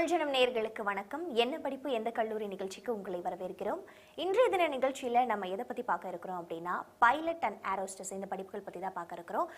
தமிழ் ஜனம் நேயர்களுக்கு வணக்கம். என்ன படிப்பு எந்த கல்லூரி நிகழ்ச்சிக்கு உங்களை வரவேற்கிறோம். இன்றைய தின நிகழ்ச்சியில நம்ம எதை பத்தி பார்க்க இருக்கிறோம் அப்படின்னா பைலட் அண்ட் ஏரோஸ்டஸ் இந்த படிப்புகள் பத்தி தான் பார்க்க இருக்கிறோம்.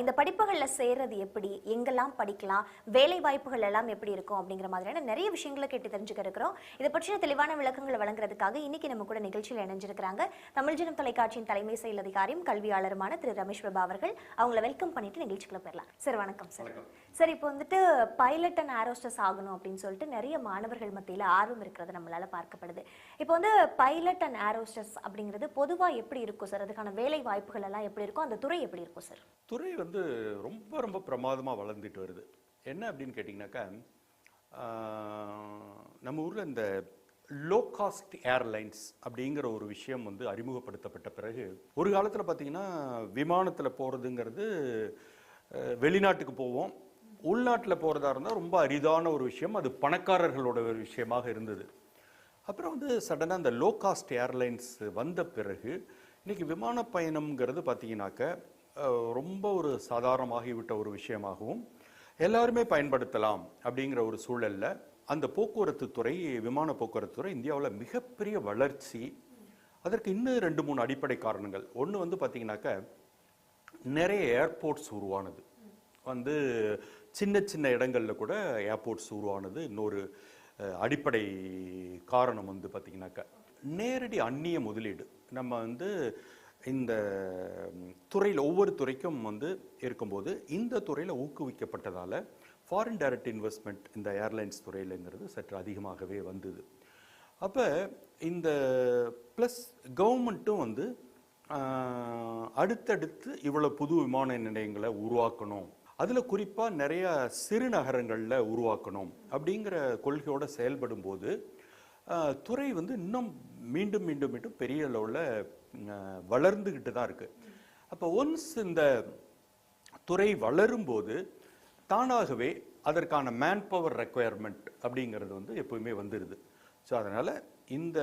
இந்த படிப்புகள்ல சேர்றது எப்படி எங்கெல்லாம் படிக்கலாம் வேலை வாய்ப்புகள் எல்லாம் எப்படி இருக்கும் அப்படிங்கிற மாதிரியான நிறைய விஷயங்களை கேட்டு தெரிஞ்சுக்க இருக்கிறோம். இதை பற்றின தெளிவான விளக்கங்களை வழங்குறதுக்காக இன்னைக்கு நம்ம கூட நிகழ்ச்சியில் இணைஞ்சிருக்கிறாங்க. தமிழ் ஜனம் தொலைக்காட்சியின் தலைமை செயல் அதிகாரியும் கல்வியாளருமான திரு ரமேஷ் பிரபா அவர்கள். அவங்கள வெல்கம் பண்ணிட்டு நிகழ்ச்சிக்குள்ள போயிடலாம். சார் வணக்கம் சார். சார் இப்போ வந்துட்டு பைலட் அண்ட் ஏரோஸ்டஸ் ஆகணும் அப்படின்னு சொல்லிட்டு நிறைய மாணவர்கள் மத்தியில் ஆர்வம் இருக்கிறது நம்மளால் பார்க்கப்படுது. இப்போ வந்து பைலட் அண்ட் ஏரோஸ்டஸ் அப்படிங்கிறது பொதுவாக எப்படி இருக்கும் சார் அதுக்கான வேலை வாய்ப்புகள் எல்லாம் எப்படி இருக்கும்? அந்த துறை எப்படி இருக்கும் சார் துறை வந்து ரொம்ப ரொம்ப பிரமாதமாக வளர்ந்துட்டு வருது. என்ன அப்படின்னு கேட்டிங்கனாக்கா நம்ம ஊரில் இந்த லோ காஸ்ட் ஏர்லைன்ஸ் அப்படிங்கிற ஒரு விஷயம் வந்து அறிமுகப்படுத்தப்பட்ட பிறகு ஒரு காலத்தில் பார்த்தீங்கன்னா விமானத்தில் போகிறதுங்கிறது வெளிநாட்டுக்கு போவோம். உள்நாட்டில் போகிறதா இருந்தால் ரொம்ப அரிதான ஒரு விஷயம். அது பணக்காரர்களோட ஒரு விஷயமாக இருந்தது. அப்புறம் வந்து சடனாக அந்த லோ காஸ்ட் ஏர்லைன்ஸ் வந்த பிறகு இன்றைக்கி விமான பயணம்ங்கிறது பார்த்தீங்கன்னாக்க ரொம்ப ஒரு சாதாரணமாகிவிட்ட ஒரு விஷயமாகவும் எல்லாருமே பயன்படுத்தலாம் அப்படிங்கிற ஒரு சூழல்ல அந்த போக்குவரத்து துறை விமான போக்குவரத்து துறை இந்தியாவில் மிகப்பெரிய வளர்ச்சி. அதற்கு இன்னும் ரெண்டு மூணு அடிப்படை காரணங்கள். ஒன்று வந்து பார்த்தீங்கன்னாக்க நிறைய ஏர்போர்ட்ஸ் உருவானது. வந்து சின்ன சின்ன இடங்களில் கூட ஏர்போர்ட்ஸ் உருவானது இன்னொரு அடிப்படை காரணம் வந்து பார்த்திங்கனாக்கா நேரடி அந்நிய முதலீடு. நம்ம வந்து இந்த துறையில் ஒவ்வொரு துறைக்கும் வந்து இருக்கும்போது இந்த துறையில் ஊக்குவிக்கப்பட்டதால் ஃபாரின் டைரக்ட் இன்வெஸ்ட்மெண்ட் இந்த ஏர்லைன்ஸ் துறையிலங்கிறது சற்று அதிகமாகவே வந்தது. அப்போ இந்த ப்ளஸ் கவர்மெண்ட்டும் வந்து அடுத்தடுத்து இவ்வளோ புது விமான நிலையங்களை உருவாக்கணும் அதில் குறிப்பாக நிறையா சிறு நகரங்களில் உருவாக்கணும் அப்படிங்கிற கொள்கையோடு செயல்படும் போது துறை வந்து இன்னும் மீண்டும் மீண்டும் மீண்டும் பெரிய அளவில் வளர்ந்துக்கிட்டு தான் இருக்குது அப்போ ஒன்ஸ் இந்த துறை வளரும்போது தானாகவே அதற்கான மேன் பவர் ரெக்குயர்மெண்ட் அப்படிங்கிறது வந்து எப்பவுமே வந்துடுது ஸோ அதனால் இந்த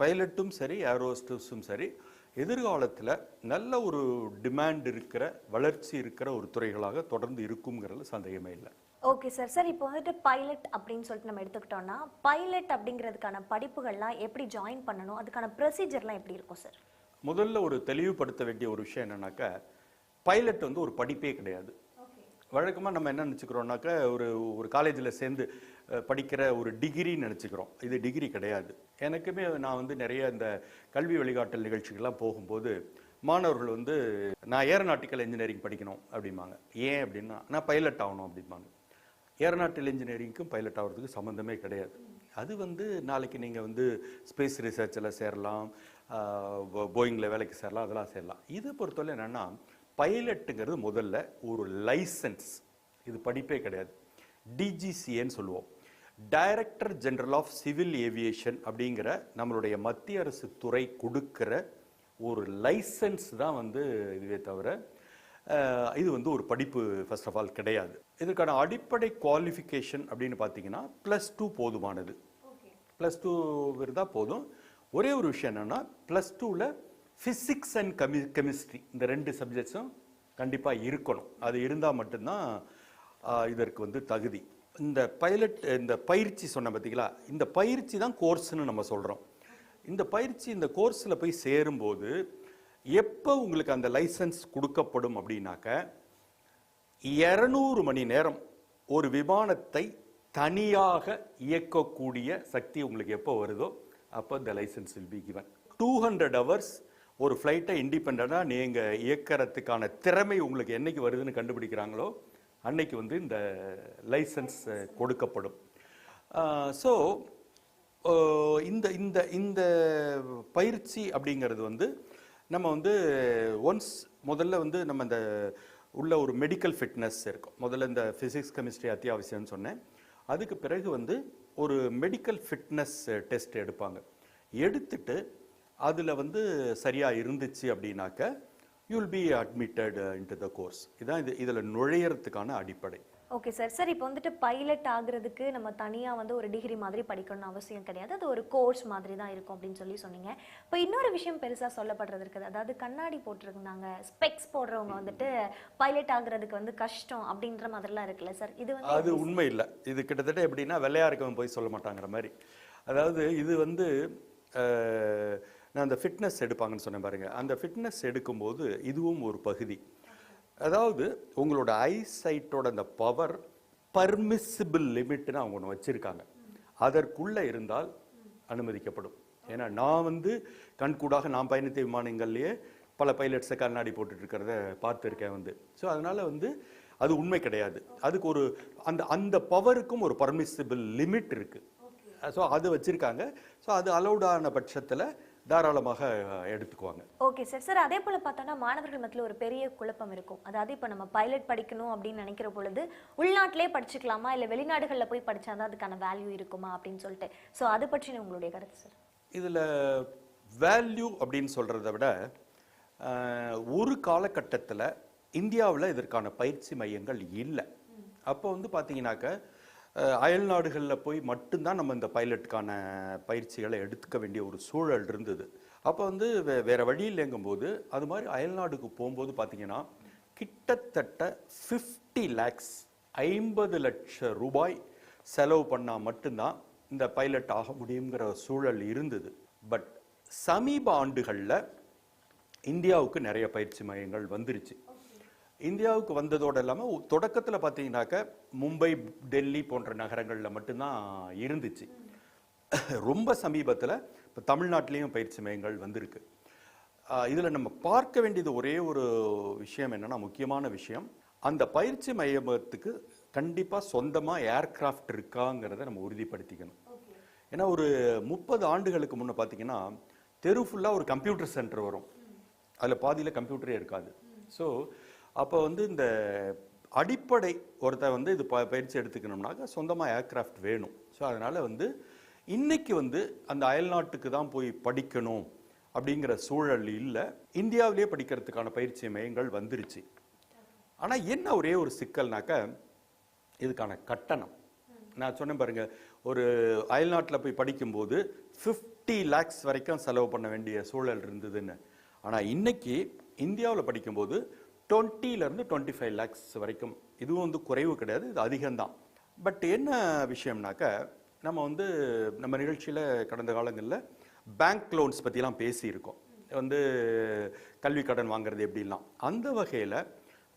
பைலட்டும் சரி ஏரோஸ்டர்ஸும் சரி எதிர்காலத்தில் நல்ல ஒரு டிமாண்ட் இருக்கிற வளர்ச்சி இருக்கிற ஒரு துறைகளாக தொடர்ந்து இருக்குங்கிறதுல சந்தேகமே இல்லை. ஓகே சார் சார் இப்போ வந்துட்டு பைலட் அப்படின்னு சொல்லிட்டு நம்ம எடுத்துக்கிட்டோம்னா பைலட் அப்படிங்கிறதுக்கான படிப்புகள்லாம் எப்படி ஜாயின் பண்ணணும்? அதுக்கான ப்ரொசீஜர்லாம் எப்படி இருக்கும் சார் முதல்ல ஒரு தெளிவுபடுத்த வேண்டிய ஒரு விஷயம் என்னன்னாக்கா பைலட் வந்து ஒரு படிப்பே கிடையாது. வழக்கமாக நம்ம என்ன நினச்சிக்கிறோன்னாக்க ஒரு ஒரு காலேஜில் சேர்ந்து படிக்கிற ஒரு டிகிரின்னு நினச்சிக்கிறோம். இது டிகிரி கிடையாது. எனக்குமே நான் வந்து நிறைய இந்த கல்வி வழிகாட்டல் நிகழ்ச்சிகள்லாம் போகும்போது மாணவர்கள் வந்து நான் ஏரோநாட்டிக்கல் இன்ஜினியரிங் படிக்கணும் அப்படிம்பாங்க. ஏன் அப்படின்னா நான் பைலட் ஆகணும் அப்படிம்பாங்க. ஏரோநாட்டிக்கல் இன்ஜினியரிங்க்கும் பைலட் ஆகிறதுக்கு சம்மந்தமே கிடையாது. அது வந்து நாளைக்கு நீங்கள் வந்து ஸ்பேஸ் ரிசர்ச்சில் சேரலாம் போயிங்கில் வேலைக்கு சேரலாம் அதெல்லாம் சேரலாம். இதை பொறுத்தவரை என்னென்னா பைலட்டுங்கிறது முதல்ல ஒரு லைசன்ஸ். இது படிப்பே கிடையாது. டிஜிசிஏன்னு சொல்லுவோம். Director general of civil aviation அப்படிங்கிற நம்மளுடைய மத்திய அரசு துறை கொடுக்கிற ஒரு லைசன்ஸ் தான் வந்து இதுவே தவிர இது வந்து ஒரு படிப்பு ஃபர்ஸ்ட் ஆஃப் ஆல் கிடையாது. இதற்கான அடிப்படை குவாலிஃபிகேஷன் அப்படின்னு பார்த்தீங்கன்னா ப்ளஸ் டூ போதுமானது. ப்ளஸ் டூ இருந்தால் போதும். ஒரே ஒரு விஷயம் என்னன்னா ப்ளஸ் டூவில் ஃபிசிக்ஸ் அண்ட் கெமி கெமிஸ்ட்ரி இந்த ரெண்டு சப்ஜெக்ட்ஸும் கண்டிப்பாக இருக்கணும். அது இருந்தால் மட்டும்தான் இதற்கு வந்து தகுதி. இந்த பைலட் இந்த பயிற்சி சொன்ன பார்த்தீங்களா இந்த பயிற்சி தான் கோர்ஸ்னு நம்ம சொல்கிறோம் இந்த பயிற்சி இந்த கோர்ஸில் போய் சேரும்போது எப்போ உங்களுக்கு அந்த லைசன்ஸ் கொடுக்கப்படும் அப்படின்னாக்க இரநூறு மணி நேரம் ஒரு விமானத்தை தனியாக இயக்கக்கூடிய சக்தி உங்களுக்கு எப்போ வருதோ அப்போ இந்த licence will be given to hundred hours ஒரு ஃப்ளைட்டை இண்டிபெண்ட்டாக நீங்கள் இயக்கிறதுக்கான திறமை உங்களுக்கு என்னைக்கு வருதுன்னு கண்டுபிடிக்கிறாங்களோ அன்னைக்கு வந்து இந்த லைசன்ஸ் கொடுக்கப்படும். ஸோ இந்த இந்த இந்த பயிற்சி அப்படிங்கிறது வந்து நம்ம வந்து ஒன்ஸ் முதல்ல வந்து நம்ம இந்த உள்ள ஒரு மெடிக்கல் ஃபிட்னஸ் இருக்கும். முதல்ல இந்த ஃபிசிக்ஸ் கெமிஸ்ட்ரி அத்தியாவசியம்னு சொன்னேன். அதுக்கு பிறகு வந்து ஒரு மெடிக்கல் ஃபிட்னஸ் டெஸ்ட் எடுப்பாங்க. எடுத்துட்டு அதில் வந்து சரியாக இருந்துச்சு அப்படின்னாக்க you will be admitted into the course இதான் இது இதில் நுழையறதுக்கான அடிப்படை. ஓகே சார் சார் இப்போ வந்துட்டு பைலட் ஆகுறதுக்கு நம்ம தனியாக வந்து ஒரு டிகிரி மாதிரி படிக்கணும்னு அவசியம் கிடையாது. அது ஒரு கோர்ஸ் மாதிரி தான் இருக்கும் அப்படின்னு சொல்லி சொன்னீங்க. இப்போ இன்னொரு விஷயம் பெருசாக சொல்லப்படுறது இருக்குது. அதாவது கண்ணாடி போட்டிருந்தாங்க ஸ்பெக்ஸ் போடுறவங்க வந்துட்டு பைலட் ஆகுறதுக்கு வந்து கஷ்டம் அப்படின்ற மாதிரிலாம் இருக்குல்ல சார் இது வந்து அது உண்மை இல்லை. இது கிட்டத்தட்ட எப்படின்னா வெள்ளையா இருக்கவன் போய் சொல்ல மாட்டாங்கிற மாதிரி. அதாவது இது வந்து நான் அந்த ஃபிட்னஸ் எடுப்பாங்கன்னு சொன்னேன் பாருங்க. அந்த ஃபிட்னஸ் எடுக்கும்போது இதுவும் ஒரு பகுதி. அதாவது உங்களோட ஐசைட்டோட அந்த பவர் பர்மிசிபிள் லிமிட்னு அவங்க ஒன்று வச்சிருக்காங்க. அதற்குள்ள இருந்தால் அனுமதிக்கப்படும். ஏன்னா நான் வந்து கண்கூடாக நான் பயணித்த விமானங்கள்லயே பல பைலட்ஸை கண்ணாடி போட்டுட்டு இருக்கிறத பார்த்துருக்கேன் வந்து. ஸோ அதனால வந்து அது உண்மை கிடையாது. அதுக்கு ஒரு அந்த அந்த பவருக்கும் ஒரு பர்மிசிபிள் லிமிட் இருக்கு. ஸோ அது வச்சிருக்காங்க. ஸோ அது அலௌட் ஆன பட்சத்தில் தாராளமாக எடுத்துக்குவாங்க. ஓகே சார் சார் அதே போல பார்த்தோம்னா மாணவர்கள் மத்தியில் ஒரு பெரிய குழப்பம் இருக்கும். அதாவது இப்போ நம்ம பைலட் படிக்கணும் அப்படின்னு நினைக்கிற பொழுது உள்நாட்டிலே படிச்சுக்கலாமா? இல்லை வெளிநாடுகளில் போய் படிச்சாதான் அதுக்கான வேல்யூ இருக்குமா? அப்படின்னு சொல்லிட்டு. ஸோ அதை பற்றி உங்களுடைய கருத்து சார் இதில் வேல்யூ அப்படின்னு சொல்கிறத விட ஒரு காலகட்டத்தில் இந்தியாவில் இதற்கான பயிற்சி மையங்கள் இல்லை. அப்போ வந்து பார்த்தீங்கன்னாக்க அயல் நாடுகளில் போய் மட்டும்தான் நம்ம இந்த பைலட்டுக்கான பயிற்சிகளை எடுத்துக்க வேண்டிய ஒரு சூழல் இருந்தது. அப்போ வந்து வே வேறு வழி இல்லைங்கும்போது அது மாதிரி அயல்நாடுக்கு போகும்போது பார்த்தீங்கன்னா கிட்டத்தட்ட ஃபிஃப்டி லேக்ஸ் ஐம்பது லட்சம் ரூபாய் செலவு பண்ணால் மட்டும்தான் இந்த பைலட் ஆக முடியுங்கிற சூழல் இருந்தது. பட் சமீப ஆண்டுகளில் இந்தியாவுக்கு நிறைய பயிற்சி மையங்கள் வந்துருச்சு. இந்தியாவுக்கு வந்ததோடு இல்லாமல் தொடக்கத்தில் பார்த்தீங்கன்னாக்க மும்பை டெல்லி போன்ற நகரங்களில் மட்டும்தான் இருந்துச்சு. ரொம்ப சமீபத்தில் இப்போ தமிழ்நாட்டிலையும் பயிற்சி மையங்கள் வந்திருக்கு. இதில் நம்ம பார்க்க வேண்டியது ஒரே ஒரு விஷயம் என்னன்னா முக்கியமான விஷயம் அந்த பயிற்சி மையத்துக்கு கண்டிப்பாக சொந்தமாக ஏர்கிராஃப்ட் இருக்காங்கிறத நம்ம உறுதிப்படுத்திக்கணும். ஏன்னா ஒரு முப்பது ஆண்டுகளுக்கு முன்ன பார்த்தீங்கன்னா தெரு ஃபுல்லாக ஒரு கம்ப்யூட்டர் சென்டர் வரும். அதில் பாதியில் கம்ப்யூட்டரே இருக்காது. ஸோ அப்போ வந்து இந்த அடிப்படை ஒருத்தர் வந்து இது ப- பயிற்சி எடுத்துக்கணும்னாக்க சொந்தமாக ஏர்க்ராஃப்ட் வேணும். ஸோ அதனால் வந்து இன்னைக்கு வந்து அந்த அயல்நாட்டுக்கு தான் போய் படிக்கணும் அப்படிங்கிற சூழல் இல்லை. இந்தியாவிலேயே படிக்கிறதுக்கான பயிற்சி மையங்கள் வந்துருச்சு. ஆனால் என்ன ஒரே ஒரு சிக்கல்னாக்க இதுக்கான கட்டணம். நான் சொன்னேன் பாருங்கள் ஒரு அயல்நாட்டில் போய் படிக்கும்போது ஃபிஃப்டி லேக்ஸ் வரைக்கும் செலவு பண்ண வேண்டிய சூழல் இருந்ததுன்னு. ஆனால் இன்னைக்கு இந்தியாவில் படிக்கும்போது டுவெண்ட்டிலேருந்து டுவெண்ட்டி ஃபைவ் லேக்ஸ் வரைக்கும் இதுவும் வந்து குறைவு கிடையாது இது அதிகம்தான். பட் என்ன விஷயம்னாக்க நம்ம வந்து நம்ம நிகழ்ச்சியில் கடந்த காலங்களில் பேங்க் லோன்ஸ் பற்றிலாம் பேசியிருக்கோம். வந்து கல்வி கடன் வாங்குறது எப்படிலாம். அந்த வகையில்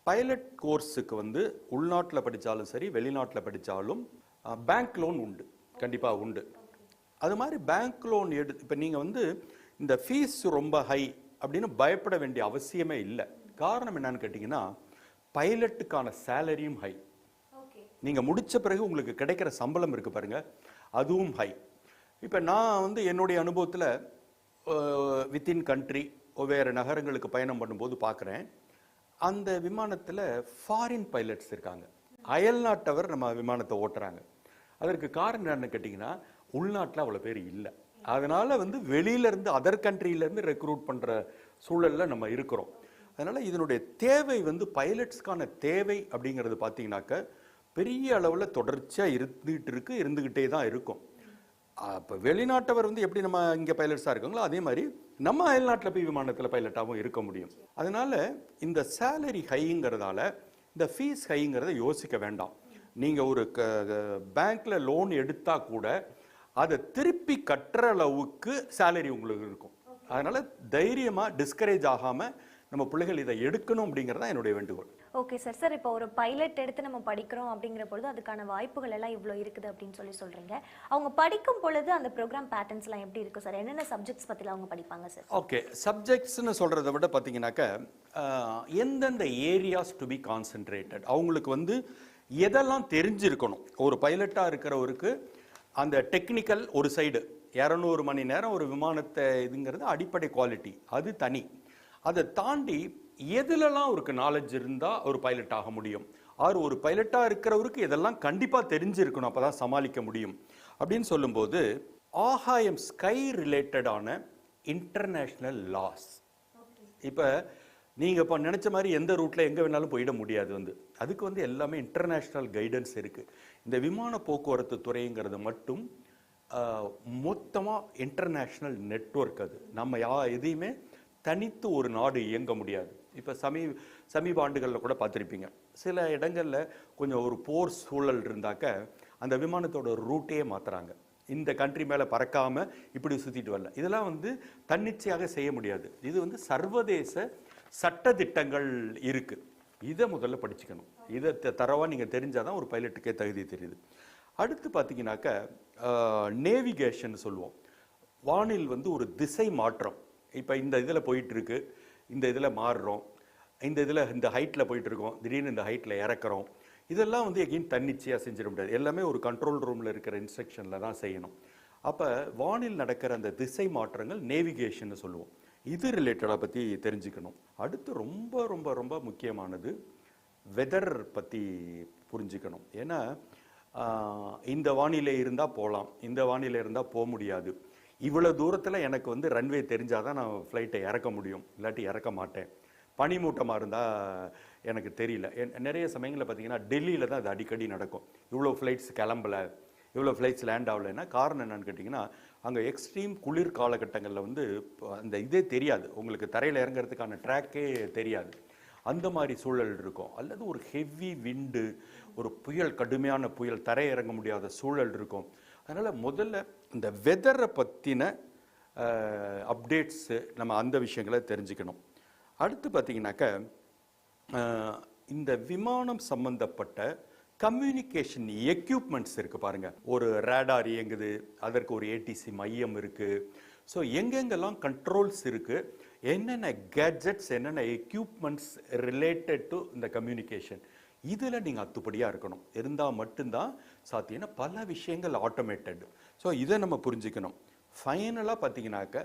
பைலட் கோர்ஸுக்கு வந்து உள்நாட்டில் படித்தாலும் சரி வெளிநாட்டில் படித்தாலும் பேங்க் லோன் உண்டு. கண்டிப்பாக உண்டு. அது மாதிரி பேங்க் லோன் எடு இப்போ நீங்கள் வந்து இந்த ஃபீஸ் ரொம்ப ஹை அப்படின்னு பயப்பட வேண்டிய அவசியமே இல்லை. காரணம் என்னன்னு கேட்டிங்கன்னா பைலட்டுக்கான சேலரியும் ஹை நீங்கள் முடிச்ச பிறகு உங்களுக்கு கிடைக்கிற சம்பளம் இருக்கு பாருங்க அதுவும் ஹை இப்போ நான் வந்து என்னுடைய அனுபவத்தில் வித்தின் கண்ட்ரி வேறு நகரங்களுக்கு பயணம் பண்ணும்போது பார்க்குறேன் அந்த விமானத்தில் ஃபாரின் பைலட்ஸ் இருக்காங்க. அயல்நாட்டவர் நம்ம விமானத்தை ஓட்டுறாங்க. அதற்கு காரணம் என்னன்னு கேட்டிங்கன்னா உள்நாட்டில் அவ்வளோ பேர் இல்லை. அதனால வந்து வெளியில இருந்து அதர் கண்ட்ரியிலேருந்து ரெக்ரூட் பண்ணுற சூழல்ல நம்ம இருக்கிறோம். அதனால் இதனுடைய தேவை வந்து பைலட்ஸ்க்கான தேவை அப்படிங்கிறது பார்த்தீங்கன்னாக்க பெரிய அளவில் தொடர்ச்சியாக இருந்துகிட்டு இருக்குது இருந்துக்கிட்டே தான் இருக்கும். அப்போ வெளிநாட்டவர் வந்து எப்படி நம்ம இங்கே பைலட்ஸாக இருக்காங்களோ அதே மாதிரி நம்ம அயல்நாட்டில் போய் விமானத்தில் பைலட்டாகவும் இருக்க முடியும். அதனால் இந்த சேலரி ஹைங்கிறதால இந்த ஃபீஸ் ஹைங்கிறத யோசிக்க வேண்டாம். நீங்கள் ஒரு க பேங்க்கில் லோன் எடுத்தால் கூட அதை திருப்பி கட்டுற அளவுக்கு சேலரி உங்களுக்கு இருக்கும். அதனால் தைரியமாக டிஸ்கரேஜ் ஆகாமல் நம்ம பிள்ளைகள் இதை எடுக்கணும் அப்படிங்கிறது தான் என்னுடைய வேண்டுகோள். ஓகே சார் சார் இப்போ ஒரு பைலட் எடுத்து நம்ம படிக்கிறோம் அப்படிங்கிற பொழுது அதுக்கான வாய்ப்புகள் எல்லாம் இவ்வளோ இருக்குது அப்படின்னு சொல்லி சொல்றீங்க. அவங்க படிக்கும் பொழுது அந்த ப்ரோக்ராம் பேட்டர்ன்ஸ்லாம் எப்படி இருக்கும் சார் என்னென்ன சப்ஜெக்ட்ஸ் பற்றிலாம் அவங்க படிப்பாங்க சார் ஓகே சப்ஜெக்ட்ஸ்னு சொல்கிறத விட பார்த்தீங்கன்னாக்க எந்தெந்த ஏரியாஸ் டு பி கான்சென்ட்ரேட்டட் அவங்களுக்கு வந்து எதெல்லாம் தெரிஞ்சிருக்கணும்? ஒரு பைலட்டாக இருக்கிறவருக்கு அந்த டெக்னிக்கல் ஒரு சைடு இரநூறு மணி நேரம் ஒரு விமானத்தை இதுங்கிறது அடிப்படை குவாலிட்டி அது தனி. அதை தாண்டி எதுலலாம் அவருக்கு நாலேஜ் இருந்தால் ஒரு பைலட் ஆக முடியும்? ஆர் ஒரு பைலட்டாக இருக்கிறவருக்கு இதெல்லாம் கண்டிப்பாக தெரிஞ்சிருக்கணும் அப்போ தான் சமாளிக்க முடியும். அப்படின்னு சொல்லும்போது ஆகாயம் ஸ்கை ரிலேட்டடான இன்டர்நேஷ்னல் லாஸ் இப்போ நீங்கள் இப்போ நினச்ச மாதிரி எந்த ரூட்டில் எங்கே வேணாலும் போயிட முடியாது வந்து. அதுக்கு வந்து எல்லாமே இன்டர்நேஷ்னல் கைடன்ஸ் இருக்குது இந்த விமான போக்குவரத்து துறைங்கிறது மட்டும் மொத்தமாக இன்டர்நேஷ்னல் நெட்வொர்க் அது. நம்ம யா எதையுமே தனித்து ஒரு நாடு இயங்க முடியாது. இப்போ சமீ சமீப ஆண்டுகளில் கூட பார்த்துருப்பீங்க. சில இடங்களில் கொஞ்சம் ஒரு போர் சூழல் இருந்தாக்க அந்த விமானத்தோட ரூட்டே மாற்றுறாங்க இந்த கண்ட்ரி மேலே பறக்காமல் இப்படி சுற்றிட்டு வரல. இதெல்லாம் வந்து தன்னிச்சையாக செய்ய முடியாது. இது வந்து சர்வதேச சட்ட திட்டங்கள் இருக்குது இதை முதல்ல படிச்சுக்கணும். இதை தரவாக தரவா நீங்கள் தெரிஞ்சாதான் ஒரு பைலட்டுக்கே தகுதி தெரியுது. அடுத்து பார்த்தீங்கன்னாக்க நேவிகேஷன் சொல்லுவோம். வானில் வந்து ஒரு திசை மாற்றம். இப்போ இந்த இதில் போயிட்டுருக்கு. இந்த இதில் மாறுறோம். இந்த இதில் இந்த ஹைட்டில் போயிட்டுருக்கோம். திடீர்னு இந்த ஹைட்டில் இறக்குறோம். இதெல்லாம் வந்து எங்கேயும் தன்னிச்சையாக செஞ்சிட முடியாது. எல்லாமே ஒரு கண்ட்ரோல் ரூமில் இருக்கிற இன்ஸ்ட்ரக்ஷனில் தான் செய்யணும். அப்போ வானில் நடக்கிற அந்த திசை மாற்றங்கள் நேவிகேஷன் சொல்லுவோம். இது ரிலேட்டடாக பற்றி தெரிஞ்சுக்கணும். அடுத்து ரொம்ப ரொம்ப ரொம்ப முக்கியமானது வெதர் பற்றி புரிஞ்சுக்கணும். ஏன்னா இந்த வானிலை இருந்தால் போகலாம் இந்த வானிலை இருந்தால் போக முடியாது. இவ்வளோ தூரத்தில் எனக்கு வந்து ரன்வே தெரிஞ்சால் தான் நான் ஃப்ளைட்டை இறக்க முடியும். இல்லாட்டி இறக்க மாட்டேன். பனிமூட்டமாக இருந்தால் எனக்கு தெரியல. நிறைய சமயங்களில் பார்த்தீங்கன்னா டெல்லியில் தான் அது அடிக்கடி நடக்கும். இவ்வளோ ஃப்ளைட்ஸ் கிளம்பல இவ்வளோ ஃப்ளைட்ஸ் லேண்ட் ஆகலைன்னா காரணம் என்னன்னு கேட்டிங்கன்னா அங்கே எக்ஸ்ட்ரீம் குளிர் காலகட்டங்களில் வந்து அந்த இதே தெரியாது. உங்களுக்கு தரையில் இறங்குறதுக்கான ட்ராக்கே தெரியாது. அந்த மாதிரி சூழல் இருக்கும். அல்லது ஒரு ஹெவி விண்டு ஒரு புயல் கடுமையான புயல் தரையிறங்க முடியாத சூழல் இருக்கும். அதனால் முதல்ல இந்த வெதரை பற்றின அப்டேட்ஸு நம்ம அந்த விஷயங்களை தெரிஞ்சுக்கணும். அடுத்து பார்த்தீங்கன்னாக்க இந்த விமானம் சம்பந்தப்பட்ட கம்யூனிகேஷன் எக்யூப்மெண்ட்ஸ் இருக்குது பாருங்கள் ஒரு ரேடார் இயங்குது அதற்கு ஒரு ஏடிசி மையம் இருக்குது ஸோ எங்கெங்கெல்லாம் கண்ட்ரோல்ஸ் இருக்குது என்னென்ன கேட்ஜெட்ஸ் என்னென்ன எக்யூப்மெண்ட்ஸ் ரிலேட்டட் டு இந்த கம்யூனிகேஷன் இதில் நீங்கள் அத்துப்படியாக இருக்கணும். இருந்தால் மட்டும்தான் சாத்தியம் பல விஷயங்கள் ஆட்டோமேட்டட் ஸோ இதை நம்ம புரிஞ்சுக்கணும். ஃபைனலாக பார்த்தீங்கன்னாக்க